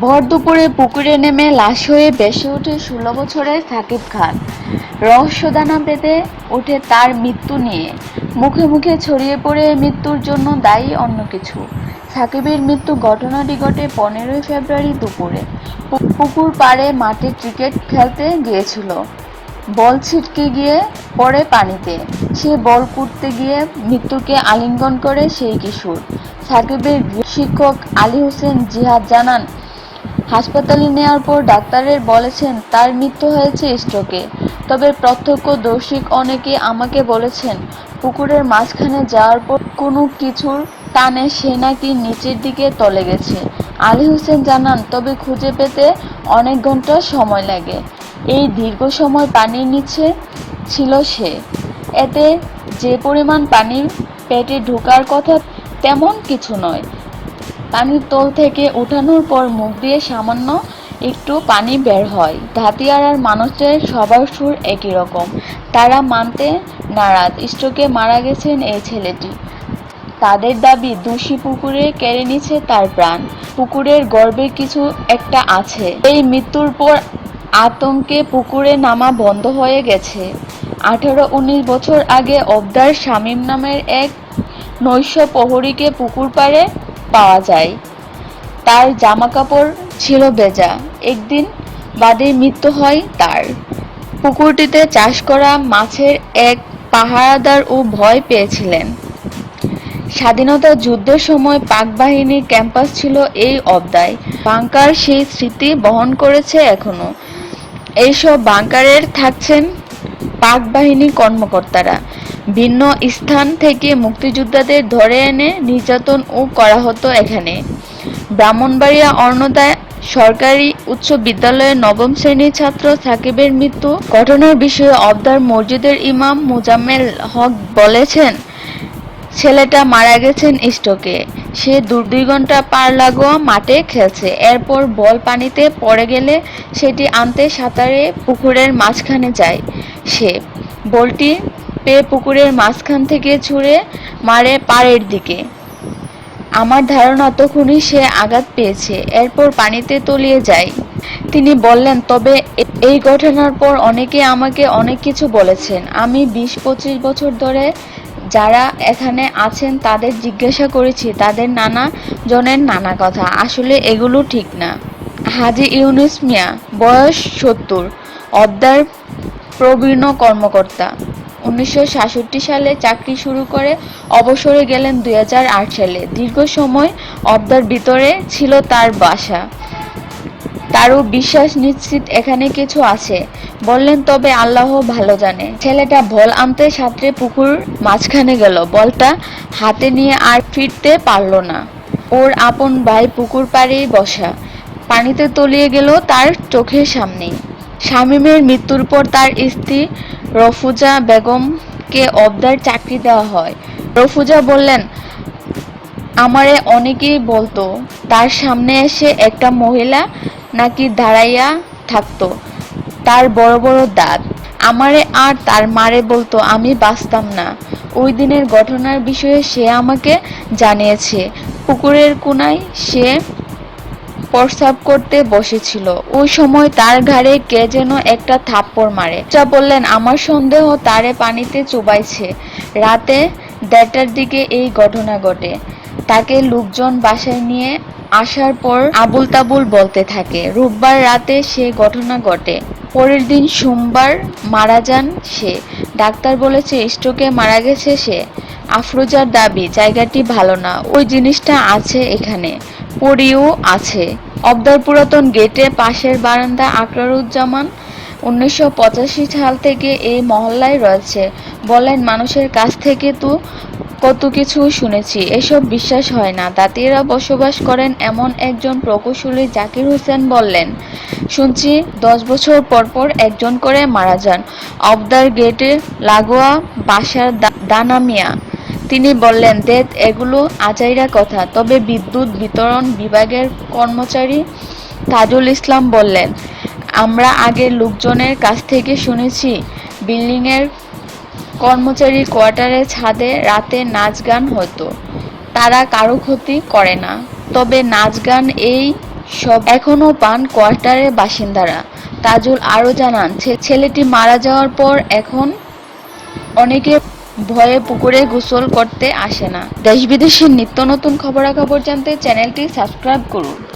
ভর দুপুরে পুকুরে নেমে লাশ হয়ে বেসে ওঠে ষোলো বছরের সাকিব খান। রহস্যদানা পেতে ওঠে তার মৃত্যু নিয়ে। মুখে মুখে ছড়িয়ে পড়ে মৃত্যুর জন্য দায়ী অন্য কিছু। সাকিবের মৃত্যু ঘটনাটি ঘটে পনেরোই ফেব্রুয়ারি দুপুরে। পুকুর পাড়ে মাঠে ক্রিকেট খেলতে গিয়েছিল। বল ছিটকে গিয়ে পড়ে পানিতে। সে বল কুটতে গিয়ে মৃত্যুকে আলিঙ্গন করে সেই কিশোর। সাকিবের শিক্ষক আলী হোসেন জিহাদ জানান হাসপাতালে নেওয়ার পর ডাক্তারের বলেছেন, তার মৃত্যু হয়েছে স্ট্রোকে। তবে প্রত্যক্ষদর্শী অনেকে আমাকে বলেছেন, পুকুরের মাঝখানে যাওয়ার পর কোনো কিছুর টানে সে নাকি নিচের দিকে তলে গেছে। আলী হোসেন জানান, তবে খুঁজে পেতে অনেক ঘণ্টা সময় লাগে। এই দীর্ঘ সময় পানির নিচে ছিল সে। এতে যে পরিমাণ পানি পেটে ঢোকার কথা তেমন কিছু নয়। পানির তল থেকে ওঠানোর পর মুখ দিয়ে সামান্য একটু পানি বের হয়। ধাতিয়ারার মানুষদের সবার সুর একই রকম। তারা মানতে নারাজ। স্ট্রোকে মারা গেছেন এই ছেলেটি। তাদের দাবি, দোষী পুকুরে কেড়ে নিচ্ছে তার প্রাণ। পুকুরের গর্বে কিছু একটা আছে। এই মৃত্যুর পর আতঙ্কে পুকুরে নামা বন্ধ হয়ে গেছে। আঠারো উনিশ বছর আগে অবদার শামীম নামের এক নৈশ প্রহরীকে পুকুর পাড়ে পাওয়া যায়। তার জামাকাপড় ছিল ভেজা। একদিন বাদে মৃত্যু হয় তার। পুকুরটিতে চাষ করা মাছের এক পাহারাদার ও ভয় পেয়েছিলেন। স্বাধীনতা যুদ্ধের সময় পাক বাহিনীর ক্যাম্পাস ছিল এই অবদায়। বাংকার সেই স্মৃতি বহন করেছে এখনও। এইসব বাংকারের থাকছেন পাক বাহিনী কর্মকর্তারা। ভিন্ন স্থান থেকে মুক্তিযোদ্ধাদের ধরে এনে নির্যাতন ও করা হতো এখানে। ব্রাহ্মণবাড়িয়া অর্ণদায় সরকারি উচ্চ বিদ্যালয়ের নবম শ্রেণির ছাত্র সাকিবের মৃত্যু। ঘটনার বিষয়ে অবদার মসজিদের ইমাম মুজাম্মেল হক বলেছেন, ছেলেটা মারা গেছেন স্ট্রোকে সে দু, দুই ঘণ্টা পার লাগোয়া মাঠে খেলছে। এরপর বল পানিতে পড়ে গেলে সেটি আনতে সাঁতারে পুকুরের মাঝখানে যায় সে। বলটি পেয়ে পুকুরের মাঝখান থেকে ছুঁড়ে মারে পাড়ের দিকে। আমার ধারণা তখনই সে আঘাত পেয়েছে, এরপর পানিতে তলিয়ে যায়। তিনি বললেন, তবে এই ঘটনার পর অনেকে আমাকে অনেক কিছু বলেছেন। আমি বিশ পঁচিশ বছর ধরে যারা এখানে আছেন, তাদের জিজ্ঞাসা করেছি, তাদের নানা জনের নানা কথা। আসলে এগুলো ঠিক না। হাজি ইউনুস মিয়া, বয়স সত্তর অবদার প্রবীণ কর্মকর্তা। উনিশশো সাতষট্টি সালে চাকরি শুরু করে অবসরে গেলেন দু হাজার আট সালে। দীর্ঘ সময় অবদার ভিতরে ছিল তার বাসা। তারও বিশ্বাস নিশ্চিত এখানে কিছু আছে। বললেন, তবে আল্লাহ ভালো জানে। ছেলেটা বল আনতে সাঁতরে পুকুর মাঝখানে গেল। বলটা হাতে নিয়ে আর ফিরতে পারল না। ওর আপন ভাই পুকুর পাড়েই বসা। পানিতে তলিয়ে গেল তার চোখের সামনেই। শামীমের মৃত্যুর পর তার স্ত্রী রফুজা বেগমকে অবদার চাকরি দেওয়া হয়। রফুজা বললেন, আমারে অনেকেই বলতো, তার সামনে এসে একটা মহিলা নাকি দাঁড়াইয়া থাকতো, তার বড় বড় দাঁত। আমারে আর তার মারে বলতো, আমি বাঁচতাম না। ওই দিনের ঘটনার বিষয়ে সে আমাকে জানিয়েছে। পুকুরের কোনায় সে প্রস্রাব করতে বসেছিল। ওই সময় তার ঘাড়ে কে যেন একটা থাপ্পড় মারে। যা বললেন, আমার সন্দেহ তারে পানিতে চুবাইছে। রাতে দেড়টার দিকে এই ঘটনা ঘটে। তাকে লোকজন বাসায় নিয়ে আসার পর আবুল তাবুল বলতে থাকে, রোববার রাতে সে ঘটনা ঘটে। পরের দিন সোমবার মারা যান সে। ডাক্তার বলেছে, স্ট্রোকে মারা গেছে সে। আফরোজার দাবি, জায়গাটি ভালো না। ওই জিনিসটা আছে এখানে। পরিও আছে। অবদার পুরাতন গেটে পাশের বারান্দা আকরারুজ্জামান উনিশশো পঁচাশি সাল থেকে এই মহল্লায় রয়েছে। বলেন, মানুষের কাছ থেকে তো কত কিছু শুনেছি, এসব বিশ্বাস হয় না। দাঁতিরা বসবাস করেন এমন একজন প্রকৌশলী জাকির হোসেন বললেন, শুনছি দশ বছর পর পর একজন করে মারা যান। অবদার গেটে লাগোয়া বাসার দা- দানা মিয়া। তিনি বললেন দেখ এগুলো আজাইরা কথা। তবে বিদ্যুৎ বিতরণ বিভাগের কর্মচারী তাজুল ইসলাম বললেন, আমরা আগে লোকজনের কাছ থেকে শুনেছি, বিল্ডিংয়ের কর্মচারী কোয়ার্টারের ছাদে রাতে নাচ গান হতো। তারা কারও ক্ষতি করে না। তবে নাচ গান এই সব এখনও পান কোয়ার্টারের বাসিন্দারা। তাজুল আরও জানান ছেলেটি মারা যাওয়ার পর এখন অনেকে ভয়ে পুকুরে গোসল করতে আসে না। দেশ বিদেশের নিত্য নতুন খবরাখবর জানতে চ্যানেলটি সাবস্ক্রাইব করুন।